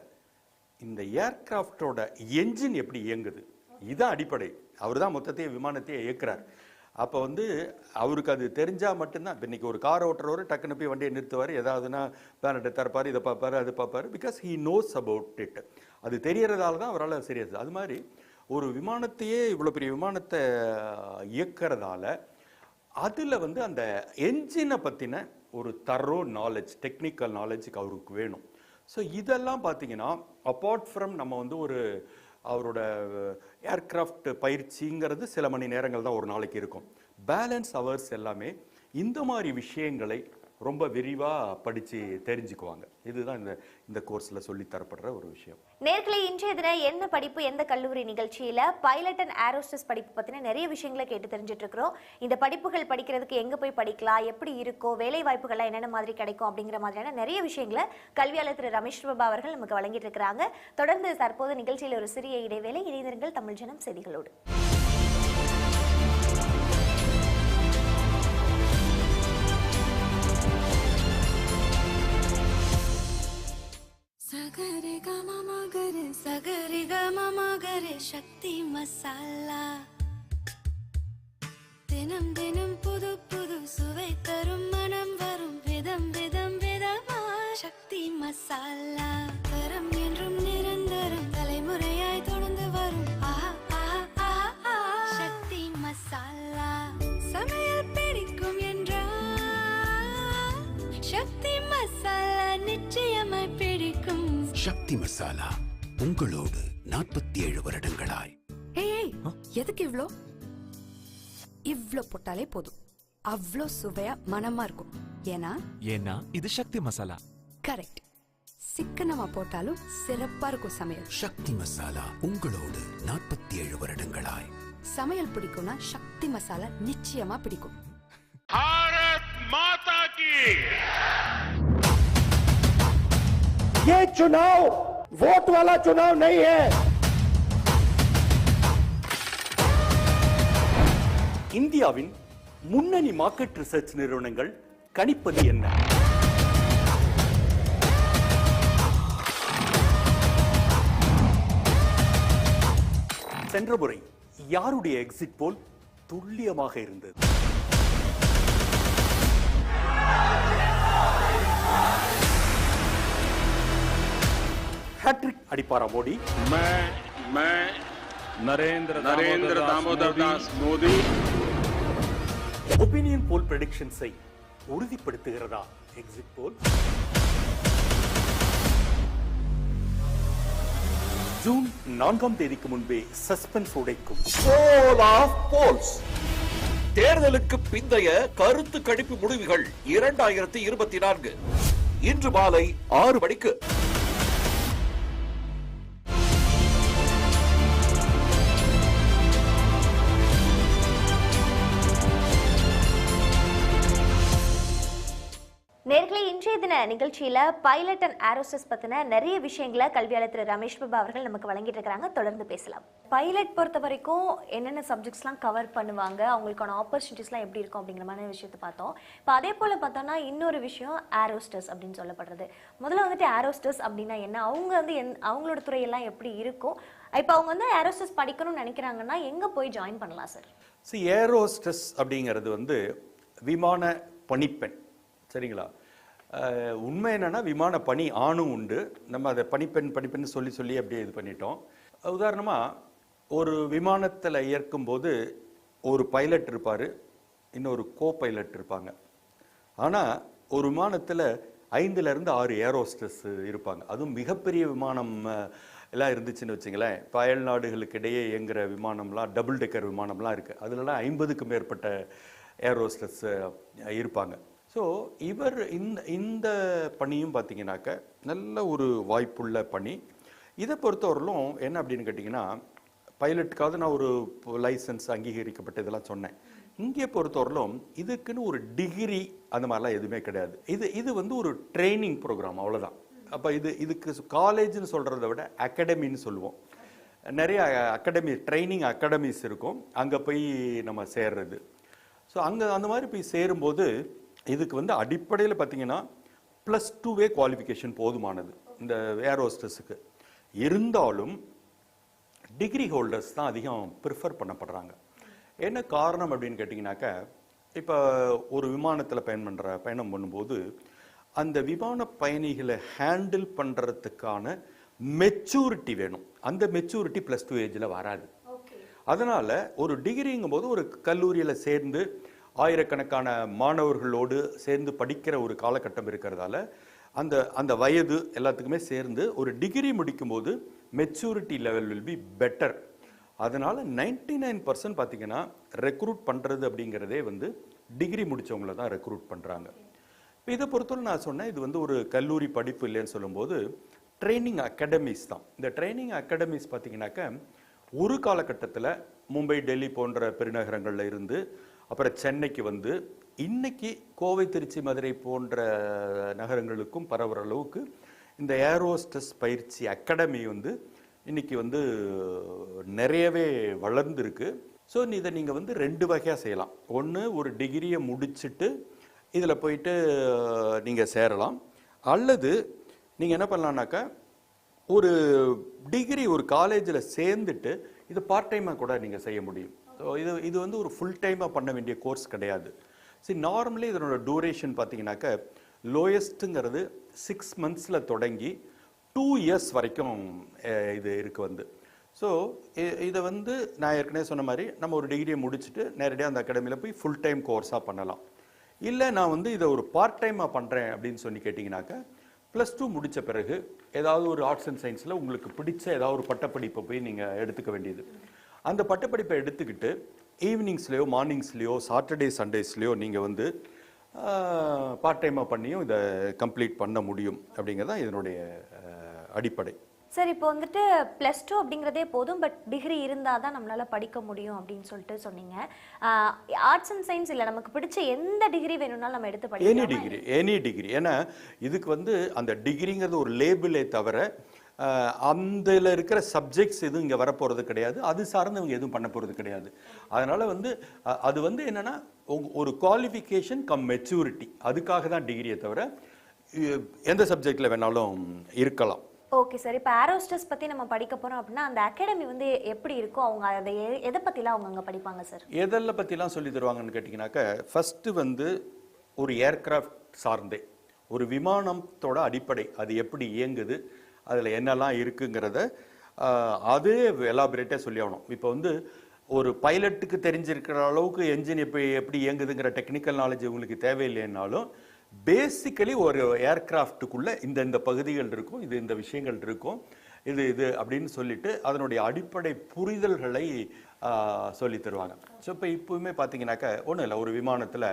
இந்த ஏர்க்ராஃப்டோட என்ஜின் எப்படி இயங்குது? இதுதான் அடிப்படை. அவர் தான் மொத்தத்தையே விமானத்தையே இயக்குறார். அப்போ வந்து அவருக்கு அது தெரிஞ்சால் மட்டும்தான். இப்போ இன்றைக்கி ஒரு கார் ஓட்டுறவர் டக்குன்னு போய் வண்டியை நிறுத்துவார். ஏதாவதுன்னா பேனட்டை திறப்பார் இதை பார்ப்பார் அது பார்ப்பார். Because he knows about it அது தெரியறதால தான் அவரால் சரியாது அது மாதிரி ஒரு விமானத்தையே இவ்வளோ பெரிய விமானத்தை இயக்கிறதால அதில் வந்து அந்த என்ஜினை பற்றின ஒரு தரோ நாலேஜ் டெக்னிக்கல் நாலேஜுக்கு அவருக்கு வேணும். ஸோ இதெல்லாம் பார்த்தீங்கன்னா அப்பார்ட் ஃப்ரம் நம்ம வந்து ஒரு அவரோட ஏர்க்ராஃப்ட் பயிற்சிங்கிறது சில மணி நேரங்கள் தான் ஒரு நாளைக்கு இருக்கும். பேலன்ஸ் ஹவர்ஸ் எல்லாமே இந்த மாதிரி விஷயங்களை ரொம்ப விரிவாக படித்து தெரிஞ்சுக்குவாங்க. இதுதான் இந்த இந்த கோர்ஸில் சொல்லித் தரப்படுற ஒரு விஷயம். நேர்களை இன்றைய தினம் என்ன படிப்பு எந்த கல்லூரி நிகழ்ச்சியில் பைலட் அண்ட் ஏரோஸ்டஸ் படிப்பு பற்றின நிறைய விஷயங்களை கேட்டு தெரிஞ்சிட்ருக்கிறோம் இந்த படிப்புகள் படிக்கிறதுக்கு எங்கே போய் படிக்கலாம் எப்படி இருக்கோ வேலை வாய்ப்புகள்லாம் என்னென்ன மாதிரி கிடைக்கும் அப்படிங்கிற மாதிரியான நிறைய விஷயங்களை கல்வியாளர் திரு. ரமேஷ் பிரபா அவர்கள் நமக்கு வழங்கிட்டு இருக்கிறாங்க தொடர்ந்து தற்போது நிகழ்ச்சியில் ஒரு சிறிய இடைவேளை இணைந்திருங்கள் தமிழ் ஜனம் செய்திகளோடு. சக்தி மசாலா. தினம் தினம் புது புது சுவை தரும் மனம் வரும் விதம் விதம் விதமா சக்தி மசாலா. தரம் என்றும் நிரந்தரம் தலைமுறையாய் தொடர்ந்து வரும். ஆஹா ஆஹா ஆஹா ஆஹா. சக்தி மசாலா. சமையல் பிடிக்கும் என்றால் சக்தி மசாலா நிச்சயமாய் பிடிக்கும். சக்தி மசாலா உங்களோடு. நாற்பத்தி ஏழு வருடங்களாய் ஏய் ஏய், எதுக்கு இவ்ளோ இவ்ளோ போட்டாலே போதும் அவ்ளோ சுவையா மனமா இருக்கும் ஏன்னா ஏன்னா இது சக்தி மசாலா கரெக்ட் சிக்கனமா போட்டாலும் சிறப்பா இருக்கும் சமையல் சக்தி மசாலா உங்களோடு நாற்பத்தி ஏழு வருடங்களாய் சமையல் பிடிக்கும்னா சக்தி மசாலா நிச்சயமா பிடிக்கும் भारत माता की ये चुनाव वोट वाला चुनाव नहीं है இந்தியாவின் முன்னணி மார்க்கெட் ரிசர்ச் நிறுவனங்கள் கணிப்பது என்ன? சென்ற முறை யாருடைய எக்ஸிட் போல் துல்லியமாக இருந்தது? ஹேட்ரிக் அடிப்பாரா மோடி? நரேந்திர நரேந்திர தாமோதர் தாஸ் மோடி. ஒப்பீனியன் போல் ப்ரெடிக்ஷன்ஸை உறுதிப்படுத்துகிறதா? எக்ஸிட் போல் ஜூன் நான்காம் தேதிக்கு முன்பே சஸ்பென்ஸ் உடைக்கும். போல்ஸ் தேர்தலுக்கு பிந்தைய கருத்து கணிப்பு முடிவுகள் இரண்டாயிரத்தி இருபத்தி நான்கு. இன்று மாலை ஆறு மணிக்கு. தின நிகழ்ச்சியில பைலட் அண்ட் ஏரோஸ்டஸ் பற்றின நிறைய விஷயங்களை கல்வியாளர் திரு ரமேஷ் பாபா அவர்கள் நமக்கு வழங்கிட்டு இருக்காங்க தொடர்ந்து பேசலாம். பைலட் பொறுத்த வரைக்கும் என்னென்ன சப்ஜெக்ட்ஸ்லாம் கவர் பண்ணுவாங்க? அவங்களுக்கான ஆப்பர்ச்சுனிட்டிஸ்லாம் எப்படி இருக்கும் அப்படிங்கிற மாதிரி விஷயத்தை பார்த்தோம். இப்போ அதே போல பார்த்தோம்னா இன்னொரு விஷயம் ஏரோஸ்டஸ் அப்படின்னு சொல்லப்படுறது. முதல்ல வந்துட்டு ஏரோஸ்டஸ் அப்படின்னா என்ன? அவங்க வந்து எந் அவங்களோட துறையெல்லாம் எப்படி இருக்கும்? இப்போ அவங்க வந்து ஏரோஸ்டஸ் படிக்கணும்னு நினைக்கிறாங்கன்னா எங்கே போய் ஜாயின் பண்ணலாம் சார் சி ஏரோஸ்டஸ் அப்படிங்கிறது வந்து விமான பணிப்பெண். சரிங்களா? உண்மை என்னென்னா விமான பணி ஆணும் உண்டு. நம்ம அதை பணிப்பெண் பணிப்பெண் சொல்லி சொல்லி அப்படியே இது பண்ணிட்டோம். உதாரணமாக ஒரு விமானத்தில் இயக்கும்போது ஒரு பைலட் இருப்பார் இன்னொரு கோ பைலட் இருப்பாங்க. ஆனால் ஒரு விமானத்தில் ஐந்துலேருந்து ஆறு ஏரோஸ்டஸ் இருப்பாங்க. அதுவும் மிகப்பெரிய விமானம் எல்லாம் இருந்துச்சுன்னு வச்சுங்களேன். இப்போ அயல் நாடுகளுக்கு இடையே இயங்குகிற விமானம்லாம் டபுள் டெக்கர் விமானம்லாம் இருக்குது அதுலலாம் ஐம்பதுக்கும் மேற்பட்ட ஏரோஸ்டஸ் இருப்பாங்க. ஸோ இவர் இந்த இந்த பணியும் பார்த்தீங்கன்னாக்க நல்ல ஒரு வாய்ப்புள்ள பணி. இதை பொறுத்தவரையிலும் என்ன அப்படின்னு கேட்டிங்கன்னா பைலட்டுக்காவது நான் ஒரு லைசன்ஸ் அங்கீகரிக்கப்பட்ட இதெல்லாம் சொன்னேன். இங்கே பொறுத்தவரையிலும் இதுக்குன்னு ஒரு டிகிரி அந்த மாதிரிலாம் எதுவுமே கிடையாது. இது இது வந்து ஒரு ட்ரைனிங் ப்ரோக்ராம் அவ்வளோதான் அப்போ இது இதுக்கு காலேஜ்னு சொல்கிறத விட அகாடமின்னு சொல்லுவோம். நிறைய அகாடமி ட்ரைனிங் அகாடமிஸ் இருக்கும். அங்கே போய் நம்ம சேர்றது. ஸோ அங்கே அந்த மாதிரி போய் சேரும்போது இதுக்கு வந்து அடிப்படையில் பார்த்தீங்கன்னா ப்ளஸ் டூவே குவாலிஃபிகேஷன் போதுமானது. இந்த ஏரோஸ்டஸுக்கு இருந்தாலும் டிகிரி ஹோல்டர்ஸ் தான் அதிகம் ப்ரிஃபர் பண்ணப்படுறாங்க. என்ன காரணம் அப்படின்னு கேட்டிங்கனாக்கா இப்போ ஒரு விமானத்தில் பயணம் பண்ணுற பயணம் பண்ணும்போது அந்த விமான பயணிகளை ஹேண்டில் பண்ணுறதுக்கான மெச்சூரிட்டி வேணும். அந்த மெச்சூரிட்டி ப்ளஸ் டூ ஏஜில் வராது. அதனால ஒரு டிகிரிங்கும் போது ஒரு கல்லூரியில் சேர்ந்து ஆயிரக்கணக்கான மாணவர்களோடு சேர்ந்து படிக்கிற ஒரு காலகட்டம் இருக்கிறதால அந்த அந்த வயது எல்லாத்துக்குமே சேர்ந்து ஒரு டிகிரி முடிக்கும்போது maturity level will be better அதனால் நைன்டி நைன் பர்சன்ட் பார்த்தீங்கன்னா ரெக்ரூட் பண்ணுறது அப்படிங்கிறதே வந்து டிகிரி முடித்தவங்கள தான் ரெக்ரூட் பண்ணுறாங்க இப்போ இதை பொறுத்தவரை நான் சொன்னேன் இது வந்து ஒரு கல்லூரி படிப்பு இல்லைன்னு சொல்லும்போது ட்ரைனிங் அகாடமிஸ் தான். இந்த ட்ரைனிங் அகாடமிஸ் பார்த்தீங்கன்னாக்க ஒரு காலகட்டத்தில் மும்பை டெல்லி போன்ற பெருநகரங்களில் இருந்து அப்புறம் சென்னைக்கு வந்து இன்னைக்கு கோவை திருச்சி மதுரை போன்ற நகரங்களுக்கும் பரவுற அளவுக்கு இந்த ஏரோஸ்டஸ் பயிற்சி அகாடமி வந்து இன்னைக்கு வந்து நிறையவே வளர்ந்துருக்கு. ஸோ இதை நீங்கள் வந்து ரெண்டு வகையாக செய்யலாம். ஒன்று ஒரு டிகிரியை முடிச்சுட்டு இதில் போயிட்டு நீங்கள் சேரலாம். அல்லது நீங்கள் என்ன பண்ணலான்னாக்கா ஒரு டிகிரி ஒரு காலேஜில் சேர்ந்துட்டு இது பார்ட் டைமாக கூட நீங்கள் செய்ய முடியும். இது இது வந்து ஒரு ஃபுல் டைமாக பண்ண வேண்டிய கோர்ஸ் கிடையாது. சரி நார்மலி இதனோட டூரேஷன் பார்த்தீங்கன்னாக்க லோயஸ்ட்டுங்கிறது சிக்ஸ் மந்த்ஸில் தொடங்கி டூ இயர்ஸ் வரைக்கும் இது இருக்குது வந்து. ஸோ இதை வந்து நான் ஏற்கனவே சொன்ன மாதிரி நம்ம ஒரு டிகிரியை முடிச்சுட்டு நேரடியாக அந்த அகாடமியில் போய் ஃபுல் டைம் கோர்ஸாக பண்ணலாம். இல்லை நான் வந்து இதை ஒரு பார்ட் டைமாக பண்ணுறேன் அப்படின்னு சொல்லி கேட்டிங்கனாக்கா ப்ளஸ் டூ முடித்த பிறகு ஏதாவது ஒரு ஆர்ட்ஸ் அண்ட் சயின்ஸில் உங்களுக்கு பிடிச்ச ஏதாவது ஒரு பட்டப்படிப்பை போய் நீங்கள் எடுத்துக்க வேண்டியது. அந்த பட்டப்படிப்பை எடுத்துக்கிட்டு ஈவினிங்ஸ்லேயோ மார்னிங்ஸ்லேயோ சாட்டர்டே சண்டேஸ்லேயோ நீங்கள் வந்து பார்ட் டைமாக பண்ணியும் இதை கம்ப்ளீட் பண்ண முடியும் அப்படிங்கிறது தான் இதனுடைய அடிப்படை. சார் இப்போ வந்துட்டு ப்ளஸ் டூ அப்படிங்கிறதே போதும் பட் டிகிரி இருந்தால் தான் நம்மளால படிக்க முடியும் அப்படின்னு சொல்லிட்டு சொன்னீங்க. ஆர்ட்ஸ் அண்ட் சயின்ஸ் இல்லை நமக்கு பிடிச்ச எந்த டிகிரி வேணும்னாலும் நம்ம எடுத்து எனி படிக்கலாம். டிகிரி எனி டிகிரி ஏன்னா இதுக்கு வந்து அந்த டிகிரிங்கிறது ஒரு லேபிளே தவிர அஹ், அந்தல இருக்கிற சப்ஜெக்ட்ஸ் எதுவும் இங்கே வரப்போகிறது கிடையாது. அது சார்ந்து இவங்க எதுவும் பண்ண போகிறது கிடையாது. அதனால வந்து அது வந்து என்னன்னா ஒரு குவாலிஃபிகேஷன் கம் மெச்சூரிட்டி அதுக்காக தான் டிகிரியை தவிர எந்த சப்ஜெக்டில் வேணாலும் இருக்கலாம். ஓகே சார் இப்போ ஏரோஸ்டஸ் பற்றி நம்ம படிக்க போகிறோம் அப்படின்னா அந்த அகாடமி வந்து எப்படி இருக்கும் அவங்க அதை எதை பற்றிலாம் அவங்க அங்கே படிப்பாங்க சார் எதெல்லாம் பற்றிலாம் சொல்லி தருவாங்கன்னு கேட்டிங்கனாக்கா ஃபஸ்ட்டு வந்து ஒரு ஏர்கிராஃப்ட் சார்ந்தே ஒரு விமானத்தோட அடிப்படை அது எப்படி இயங்குது அதில் என்னெல்லாம் இருக்குங்கிறத அதே எலாபரேட்டாக சொல்லி ஆகணும். இப்போ வந்து ஒரு பைலட்டுக்கு தெரிஞ்சிருக்கிற அளவுக்கு என்ஜின் இப்போ எப்படி இயங்குதுங்கிற டெக்னிக்கல் நாலேஜ் உங்களுக்கு தேவையில்லைனாலும் பேசிக்கலி ஒரு ஏர்கிராஃப்ட்டுக்குள்ள இந்த இந்த பகுதிகள் இருக்கும் இது இந்த விஷயங்கள் இருக்கும் இது இது அப்படின்னு சொல்லிட்டு அதனுடைய அடிப்படை புரிதல்களை சொல்லி தருவாங்க. ஸோ இப்போ இப்போவுமே பார்த்தீங்கன்னாக்க ஒன்றும் இல்லை ஒரு விமானத்தில்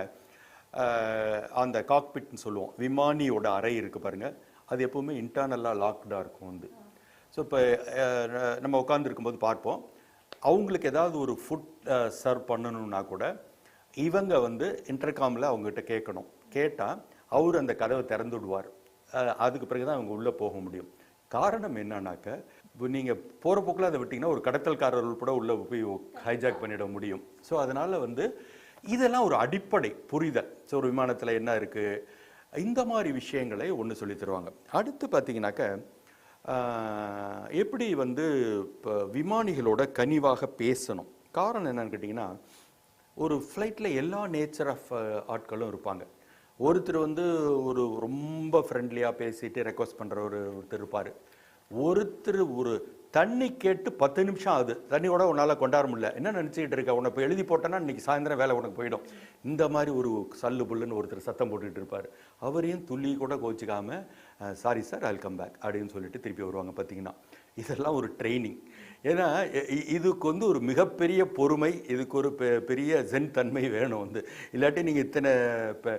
அந்த காக்பிட்னு சொல்லுவோம். விமானியோட அறை இருக்குது பாருங்கள் அது எப்போவுமே இன்டர்னலாக லாக்டாக இருக்கும் வந்து. ஸோ இப்போ நம்ம உட்காந்துருக்கும்போது பார்ப்போம். அவங்களுக்கு ஏதாவது ஒரு ஃபுட் சர்வ் பண்ணணும்னா கூட இவங்க வந்து இன்டர்காமில் அவங்ககிட்ட கேட்கணும். கேட்டால் அவர் அந்த கதவை திறந்து விடுவார். அதுக்கு பிறகு தான் அவங்க உள்ளே போக முடியும். காரணம் என்னன்னாக்க இப்போ நீங்கள் போகிற போக்கில் அதை விட்டிங்கன்னா ஒரு கடத்தல்காரர் கூட உள்ளே போய் ஹைஜாக் பண்ணிட முடியும். ஸோ அதனால் வந்து இதெல்லாம் ஒரு அடிப்படை புரிதல். ஸோ ஒரு விமானத்தில் என்ன இருக்குது இந்த மாதிரி விஷயங்களை ஒன்று சொல்லி தருவாங்க. அடுத்து பார்த்தீங்கன்னாக்க எப்படி வந்து இப்போ விமானிகளோட கனிவாக பேசணும்? காரணம் என்னன்னு கேட்டிங்கன்னா ஒரு ஃப்ளைட்டில் எல்லா நேச்சர் ஆஃப் ஆட்களும் இருப்பாங்க. ஒருத்தர் வந்து ஒரு ரொம்ப ஃப்ரெண்ட்லியாக பேசிட்டு ரெக்வஸ்ட் பண்ணுற ஒரு ஒருத்தர் இருப்பார். ஒருத்தர் ஒரு தண்ணி கேட்டு பத்து நிமிஷம் ஆகுது. தண்ணியோட உன்னால் கொண்டாட முடியல. என்ன நினச்சிக்கிட்டு இருக்க? உன்னை இப்போ எழுதி போட்டேன்னா இன்றைக்கி சாயந்தரம் வேலை உனக்கு போயிடும். இந்த மாதிரி ஒரு சல்லு புல்லுன்னு ஒருத்தர் சத்தம் போட்டுட்டு இருப்பார். அவரையும் துள்ளி கூட கோச்சிக்காமல் sorry sir I'll come back அப்படின்னு சொல்லிட்டு திருப்பி வருவாங்க பார்த்தீங்கன்னா இதெல்லாம் ஒரு ட்ரைனிங். ஏன்னா இதுக்கு வந்து ஒரு மிகப்பெரிய பொறுமை இதுக்கு ஒரு பெ- பெரிய ஜென் தன்மை வேணும் வந்து. இல்லாட்டி நீங்கள் இத்தனை இப்போ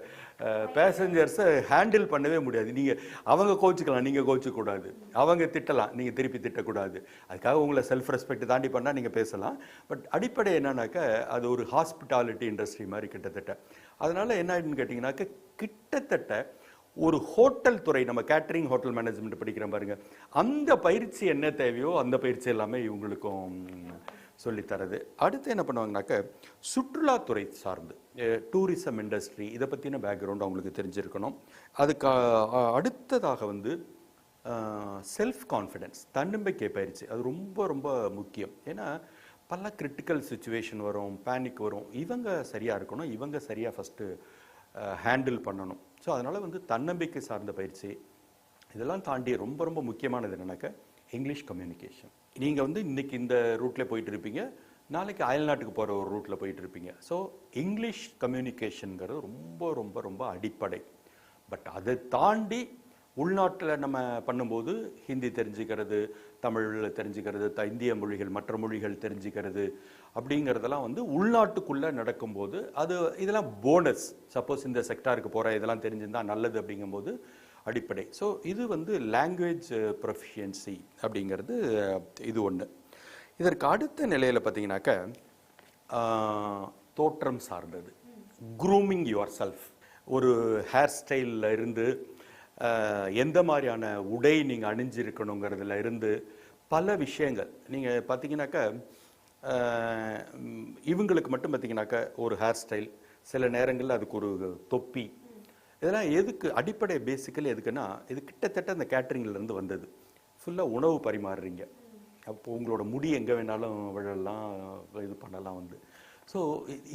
பேசஞ்சர்ஸை ஹேண்டில் பண்ணவே முடியாது. நீங்கள் அவங்க கோச்சிக்கலாம் நீங்கள் கோச்சிக்கூடாது அவங்க திட்டலாம் நீங்கள் திருப்பி திட்டக்கூடாது. அதுக்காக உங்களை செல்ஃப் ரெஸ்பெக்ட் தாண்டி பண்ணால் நீங்கள் பேசலாம். பட் அடிப்படை என்னன்னாக்கா அது ஒரு ஹாஸ்பிட்டாலிட்டி இண்டஸ்ட்ரி மாதிரி கிட்டத்தட்ட. அதனால் என்ன ஆயிடுன்னு கேட்டிங்கனாக்கா கிட்டத்தட்ட ஒரு ஹோட்டல் துறை நம்ம கேட்டரிங் ஹோட்டல் மேனேஜ்மெண்ட் படிக்கிறோம் பாருங்க அந்த பயிற்சி என்ன தேவையோ அந்த பயிற்சி எல்லாமே இவங்களுக்கும் சொல்லித்தரது அடுத்து என்ன பண்ணுவாங்கனாக்க சுற்றுலாத்துறை சார்ந்து. டூரிசம் இண்டஸ்ட்ரி இதை பற்றின பேக்ரவுண்ட் அவங்களுக்கு தெரிஞ்சிருக்கணும். அதுக்கு அடுத்ததாக வந்து செல்ஃப் கான்ஃபிடென்ஸ் தன்னம்பிக்கை பயிற்சி அது ரொம்ப ரொம்ப முக்கியம். ஏன்னா பல கிரிட்டிக்கல் சுச்சுவேஷன் வரும் பேனிக் வரும். இவங்க சரியாக இருக்கணும் இவங்க சரியாக ஃபஸ்ட்டு ஹேண்டில் பண்ணணும். ஸோ அதனால் வந்து தன்னம்பிக்கை சார்ந்த பயிற்சி இதெல்லாம் தாண்டி ரொம்ப ரொம்ப முக்கியமானது என்னன்னாக்க இங்கிலீஷ் கம்யூனிகேஷன் நீங்கள் வந்து இன்றைக்கி இந்த ரூட்டில் போயிட்டு இருப்பீங்க நாளைக்கு அயல்நாட்டுக்கு போகிற ஒரு ரூட்டில் போயிட்டு இருப்பீங்க. ஸோ இங்கிலீஷ் கம்யூனிகேஷனுங்கிறது ரொம்ப ரொம்ப ரொம்ப அடிப்படை. பட் அதை தாண்டி உள்நாட்டில் நம்ம பண்ணும்போது ஹிந்தி தெரிஞ்சுக்கிறது தமிழில் தெரிஞ்சுக்கிறது த இந்திய மொழிகள் மற்ற மொழிகள் தெரிஞ்சுக்கிறது அப்படிங்கிறதெல்லாம் வந்து உள்நாட்டுக்குள்ளே நடக்கும்போது அது இதெல்லாம் போனஸ் சப்போஸ் இந்த செக்டாருக்கு போகிற இதெல்லாம் தெரிஞ்சிருந்தால் நல்லது அப்படிங்கும்போது அடிப்படை. ஸோ இது வந்து லாங்குவேஜ் ப்ரொஃபிஷியன்சி அப்படிங்கிறது இது ஒன்று இதற்கு அடுத்த நிலையில் பார்த்தீங்கன்னாக்க தோற்றம் சார்ந்தது. க்ரூமிங் யுவர் செல்ஃப் ஒரு ஹேர் ஸ்டைலில் இருந்து எந்த மாதிரியான உடை நீங்கள் அணிஞ்சிருக்கணுங்கிறதுல இருந்து பல விஷயங்கள். நீங்கள் பார்த்தீங்கன்னாக்க இவங்களுக்கு மட்டும் பார்த்தீங்கன்னாக்க ஒரு ஹேர் ஸ்டைல் சில நேரங்களில் அதுக்கு ஒரு தொப்பி. இதெல்லாம் எதுக்கு அடிப்படை பேசிக்கலி எதுக்குன்னா இது கிட்டத்தட்ட அந்த கேட்ரிங்லேருந்து வந்தது. ஃபுல்லாக உணவு பரிமாறுறீங்க. அப்போ உங்களோட முடி எங்கே வேணாலும் விழலாம் இது பண்ணலாம் வந்து. ஸோ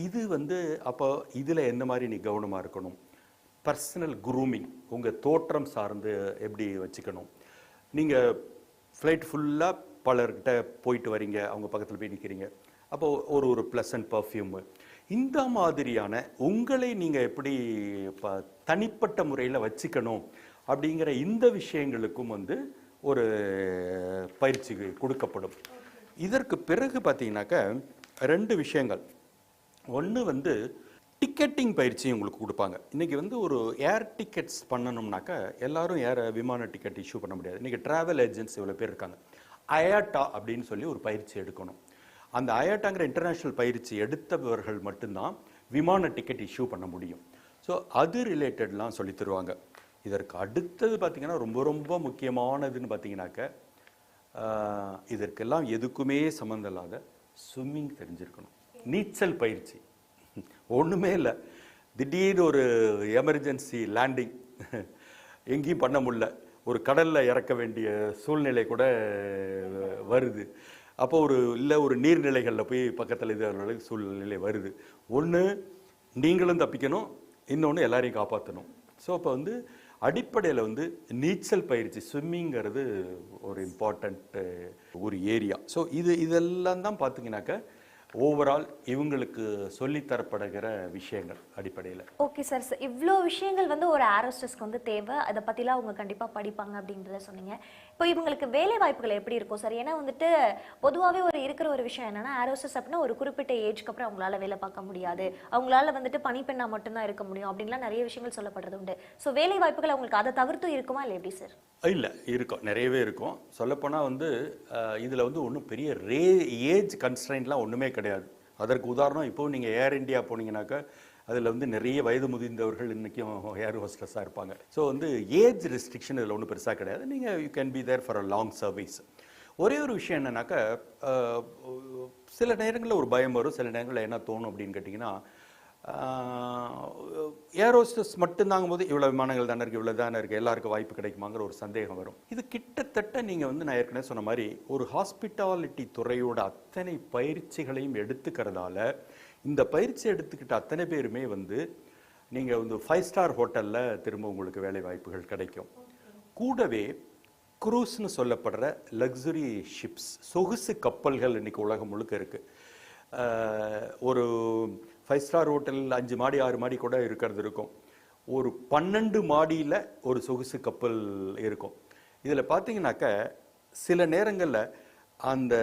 இது வந்து அப்போ இதில் என்ன மாதிரி நீ கவனமாக இருக்கணும்? பர்சனல் குரூமிங் உங்கள் தோற்றம் சார்ந்து எப்படி வச்சுக்கணும்? நீங்கள் ஃப்ளைட் ஃபுல்லாக பலர்கிட்ட போயிட்டு வரீங்க அவங்க பக்கத்தில் போய் நிற்கிறீங்க அப்போது ஒரு ஒரு ப்ளசன்ட் பர்ஃப்யூமு இந்த மாதிரியான உங்களை நீங்கள் எப்படி ப தனிப்பட்ட முறையில் வச்சுக்கணும் அப்படிங்கிற இந்த விஷயங்களுக்கும் வந்து ஒரு பயிற்சி கொடுக்கப்படும். இதற்கு பிறகு பார்த்தீங்கன்னாக்க ரெண்டு விஷயங்கள். ஒன்று வந்து டிக்கெட்டிங் பயிற்சி உங்களுக்கு கொடுப்பாங்க. இன்றைக்கி வந்து ஒரு ஏர் டிக்கெட்ஸ் பண்ணணும்னாக்கா எல்லாரும் ஏர் விமான டிக்கெட் இஷ்யூ பண்ண முடியாது. இன்றைக்கி ட்ராவல் ஏஜென்ட்ஸ் இவ்வளோ பேர் இருக்காங்க. அயாட்டா அப்படின்னு சொல்லி ஒரு பயிற்சி எடுக்கணும். அந்த அயாட்டாங்கிற இன்டர்நேஷ்னல் பயிற்சி எடுத்தவர்கள் மட்டும்தான் விமான டிக்கெட் இஷ்யூ பண்ண முடியும். ஸோ அது ரிலேட்டட்லாம் சொல்லி தருவாங்க. இதற்கு அடுத்தது பார்த்தீங்கன்னா ரொம்ப ரொம்ப முக்கியமானதுன்னு பார்த்தீங்கன்னாக்க இதற்கெல்லாம் எதுக்குமே சம்மந்தம் இல்லாத ஸ்விம்மிங் தெரிஞ்சிருக்கணும். நீச்சல் பயிற்சி. ஒன்றுமே இல்லை. திடீர்னு ஒரு எமர்ஜென்சி லேண்டிங் எங்கேயும் பண்ண முடில ஒரு கடலில் இறக்க வேண்டிய சூழ்நிலை கூட வருது. அப்போ ஒரு இல்லை ஒரு நீர்நிலைகளில் போய் பக்கத்தில் இது அளவுக்கு சூழ்நிலை வருது. ஒன்று நீங்களும் தப்பிக்கணும். இன்னொன்று எல்லாரையும் காப்பாற்றணும் ஸோ அப்போ வந்து அடிப்படையில் வந்து நீச்சல் பயிற்சி ஸ்விம்மிங்கிறது ஒரு இம்பார்ட்டண்ட்டு ஒரு ஏரியா ஸோ இது இதெல்லாம் தான் பார்த்தீங்கன்னாக்க ஓவரால் இவங்களுக்கு சொல்லித்தரப்படுகிற விஷயங்கள் அடிப்படையில். ஓகே சார் இவ்வளோ விஷயங்கள் வந்து ஒரு ஆரோஸ்டஸ்க்கு வந்து தேவை. அதை பற்றிலாம் அவங்க கண்டிப்பாக படிப்பாங்க அப்படின்றத சொன்னீங்க. இப்போ இவங்களுக்கு வேலை வாய்ப்புகள் எப்படி இருக்கும் சார் ஏன்னா வந்துட்டு பொதுவாகவே ஒரு இருக்கிற ஒரு விஷயம் என்னன்னா ஆரோஸ்டஸ் அப்படின்னா ஒரு குறிப்பிட்ட ஏஜ்க்கு அப்புறம் அவங்களால வேலை பார்க்க முடியாது. அவங்களால வந்துட்டு பணிப்பெண்ணா மட்டும்தான் இருக்க முடியும் அப்படின்லாம் நிறைய விஷயங்கள் சொல்லப்படுறது உண்டு. ஸோ வேலை வாய்ப்புகள் அவங்களுக்கு அதை தவிர்த்து இருக்குமா இல்லை எப்படி சார் இல்லை இருக்கும். நிறையவே இருக்கும். சொல்லப்போனால் வந்து இதில் வந்து ஒன்றும் பெரிய ரே ஏஜ் கன்ஸ்ட்ரைன்ட்லாம் ஒன்றுமே கிடையாது. கிடையாது. அதற்கு உதாரணம் இப்போ நீங்கள் ஏர் இந்தியா போனீங்கன்னாக்கா அதில் வந்து நிறைய வயது முதிர்ந்தவர்கள் இன்றைக்கும் ஏர் ஹோஸ்டஸாக இருப்பாங்க. ஸோ வந்து ஏஜ் ரெஸ்ட்ரிக்ஷன் இதில் ஒன்றும் பெருசாக கிடையாது. நீங்கள் you can be there for a long service ஒரே ஒரு விஷயம் என்னன்னாக்கா சில நேரங்களில் ஒரு பயம் வரும். சில நேரங்களில் என்ன தோணும் அப்படின்னு கேட்டிங்கன்னா ஏரோஸ்டஸ் மட்டும்தாங்கும் போது இவ்வளோ விமானங்கள் தானே இருக்குது இவ்வளோ தானே இருக்குது எல்லாருக்கும் வாய்ப்பு கிடைக்குமாங்கிற ஒரு சந்தேகம் வரும். இது கிட்டத்தட்ட நீங்கள் வந்து நான் ஏற்கனவே சொன்ன மாதிரி ஒரு ஹாஸ்பிட்டாலிட்டி துறையோட அத்தனை பயிற்சிகளையும் எடுத்துக்கிறதால இந்த பயிற்சி எடுத்துக்கிட்ட அத்தனை பேருமே வந்து நீங்கள் வந்து ஃபைவ் ஸ்டார் ஹோட்டலில் திரும்ப உங்களுக்கு வேலை வாய்ப்புகள் கிடைக்கும். கூடவே குரூஸ்னு சொல்லப்படுற லக்ஸுரி ஷிப்ஸ் சொகுசு கப்பல்கள் இன்றைக்கி உலகம் முழுக்க இருக்குது ஒரு ஃபைவ் ஸ்டார் ஹோட்டல் அஞ்சு மாடி ஆறு மாடி கூட இருக்கிறது இருக்கும். ஒரு பன்னெண்டு மாடியில் ஒரு சொகுசு கப்பல் இருக்கும். இதில் பார்த்தீங்கன்னாக்க சில நேரங்களில் அந்த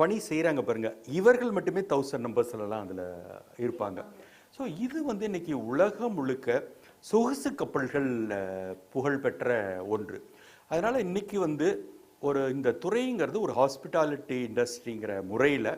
பணி செய்கிறாங்க பாருங்கள் இவர்கள் மட்டுமே தௌசண்ட் நம்பர்ஸ்லலாம் அதில் இருப்பாங்க. ஸோ இது வந்து இன்றைக்கி உலகம் முழுக்க சொகுசு கப்பல்கள் புகழ் புகழ்பெற்ற ஒன்று. அதனால் இன்றைக்கி வந்து ஒரு இந்த துறைங்கிறது ஒரு ஹாஸ்பிட்டாலிட்டி இண்டஸ்ட்ரிங்கிற முறையில்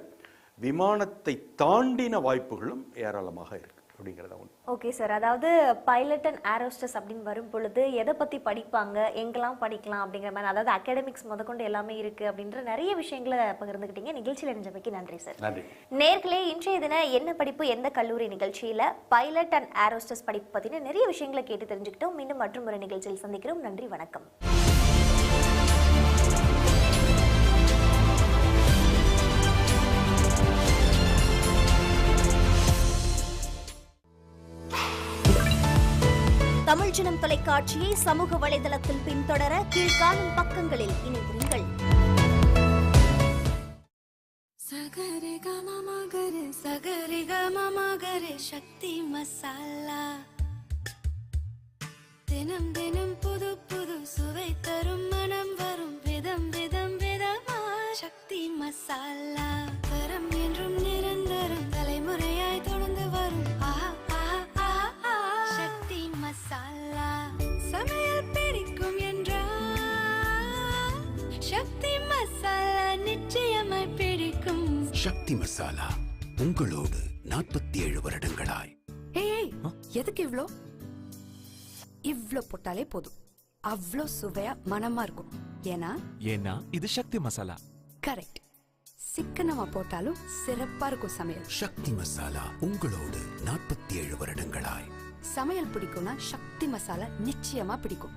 விமானத்தை தாண்டின வாய்ப்புகளும் ஏராளமாக இருக்கு அப்படிங்கிறத ஒன்று ஓகே சார் அதாவது பைலட் அண்ட் ஏரோஸ்டஸ் அப்படின்னு வரும் பொழுது எதை பற்றி படிப்பாங்க எங்கெல்லாம் படிக்கலாம் அப்படிங்கிற மாதிரி அதாவது அகாடமிக்ஸ் முதற்கொண்டு எல்லாமே இருக்கு அப்படின்ற நிறைய விஷயங்களை பகிர்ந்துக்கிட்டீங்க நிகழ்ச்சியில் இருந்தமைக்கு நன்றி சார் நன்றி. நேர்களே இன்றைய தின என்ன படிப்பு எந்த கல்லூரி நிகழ்ச்சியில பைலட் அண்ட் ஏரோஸ்டஸ் படிப்பு பத்தின நிறைய விஷயங்களை கேட்டு தெரிஞ்சுக்கிட்டோம். மீண்டும் மற்றும் ஒரு நிகழ்ச்சியில் சந்திக்கிறோம். நன்றி வணக்கம். தமிழ் ஜனம் தொலைக்காட்சியை சமூக வலைதளத்தில் பின்தொடர கீழ்காணும் பக்கங்களில் இணைகிறீர்கள் சகரி கம மகரி சகரி கம சக்தி மசாலா. தினம் தினம் புது புது சுவை தரும் மனம் வரும் விதம் விதம் விதமா சக்தி மசாலா. தரம் என்றும் நிரந்தரம் தலைமுறையாய் சமையல் பிடிக்கும் என்றால் சக்தி மசாலா நிச்சயமாய் பிடிக்கும். சக்தி மசாலா உங்களோடு நாற்பத்தி ஏழு வருடங்களாய். ஏய் ஏய், எதுக்கு இவ்ளோ? இவ்ளோ போட்டாலே போதும். அவ்ளோ சுவையா மனமா இருக்கும். ஏன்னா? ஏன்னா இது சக்தி மசாலா. கரெக்ட். சிக்கனமா போட்டாலும் சிறப்பா இருக்கும் சமையல். சக்தி மசாலா உங்களோடு நாற்பத்தி ஏழு வருடங்களாய். சமையல் பிடிக்கும்னா சக்தி மசாலா நிச்சயமா பிடிக்கும்.